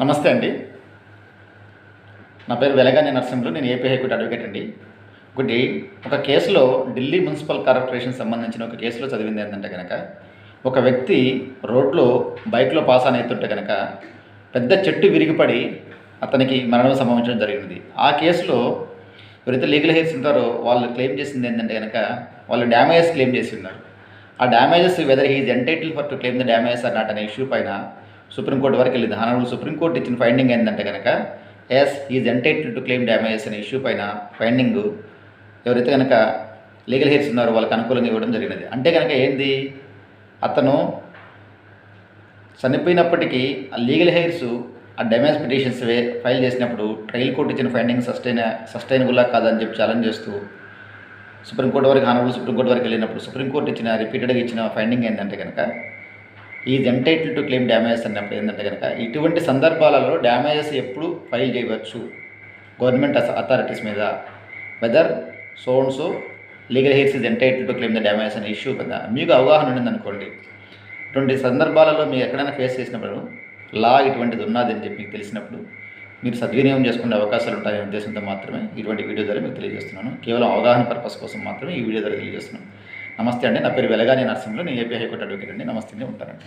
నమస్తే అండి. నా పేరు వెలగాని నరసింహులు నేను ఏపీ హైకోర్టు అడ్వకేట్ అండి. ఒకటి ఒక కేసులో ఢిల్లీ మున్సిపల్ కార్పొరేషన్ సంబంధించిన ఒక కేసులో చదివింది ఏంటంటే కనుక ఒక వ్యక్తి రోడ్లో బైక్లో పాస్ అని అవుతుంటే కనుక పెద్ద చెట్టు విరిగిపడి అతనికి మరణం సంభవించడం జరిగింది. ఆ కేసులో ఎవరైతే లీగల్ హెయిర్స్ ఉంటారో వాళ్ళు క్లెయిమ్ చేసింది ఏంటంటే కనుక వాళ్ళు డ్యామేజెస్ క్లెయిమ్ చేసి ఉన్నారు. ఆ damages whether he's entitled for to claim the damages అన్నట్టు అనే ఇష్యూ పైన సుప్రీంకోర్టు వరకు వెళ్ళింది. హానరబుల్ సుప్రీంకోర్టు ఇచ్చిన ఫైండింగ్ ఏంటంటే కనుక yes is entitled to claim damages అనే ఇష్యూ పైన ఫైండింగ్ ఎవరైతే కనుక లీగల్ హెయిర్స్ ఉన్నారో వాళ్ళకి అనుకూలంగా ఇవ్వడం జరిగినది. అంటే కనుక ఏంది? అతను చనిపోయినప్పటికీ ఆ లీగల్ హెయిర్స్ ఆ డ్యామేజ్ పిటిషన్స్ వే ఫైల్ చేసినప్పుడు ట్రయల్ కోర్టు ఇచ్చిన ఫైండింగ్ సస్టైన్ సస్టైనబుల్లా కాదని చెప్పి ఛాలెంజ్ చేస్తూ సుప్రీంకోర్టు వరకు హానబుల్ సుప్రీంకోర్టు వరకు వెళ్ళినప్పుడు సుప్రీంకోర్టు ఇచ్చిన రిపీటెడ్గా ఇచ్చిన ఫైండింగ్ ఏంటంటే కనుక is entitled to claim damages అన్నప్పుడు ఏంటంటే కనుక ఇటువంటి సందర్భాలలో డ్యామేజెస్ ఎప్పుడు ఫైల్ చేయవచ్చు. గవర్నమెంట్ అథారిటీస్ మీద. Whether sons legal heirs is entitled to claim the damages అనే ఇష్యూ కదా. మీకు అవగాహన ఉండిందనుకోండి. ఇటువంటి సందర్భాలలో మీరు ఎక్కడైనా ఫేస్ చేసినప్పుడు లా ఇటువంటిది ఉన్నది అని చెప్పి మీకు తెలిసినప్పుడు మీరు సద్వినియోగం చేసుకునే అవకాశాలు ఉంటాయనే ఉద్దేశంతో మాత్రమే ఇటువంటి వీడియో ద్వారా మీకు తెలియజేస్తున్నాను. కేవలం అవగాహన పర్పస్ కోసం మాత్రమే ఈ వీడియో ద్వారా తెలియజేస్తున్నాను. నమస్తే అండి. నా పేరు వెలగాని నర్సింగ్లో నేను ఏపీ హైకోర్టు అడ్వకేట్ అండి. నమస్తే ఉంటానండి.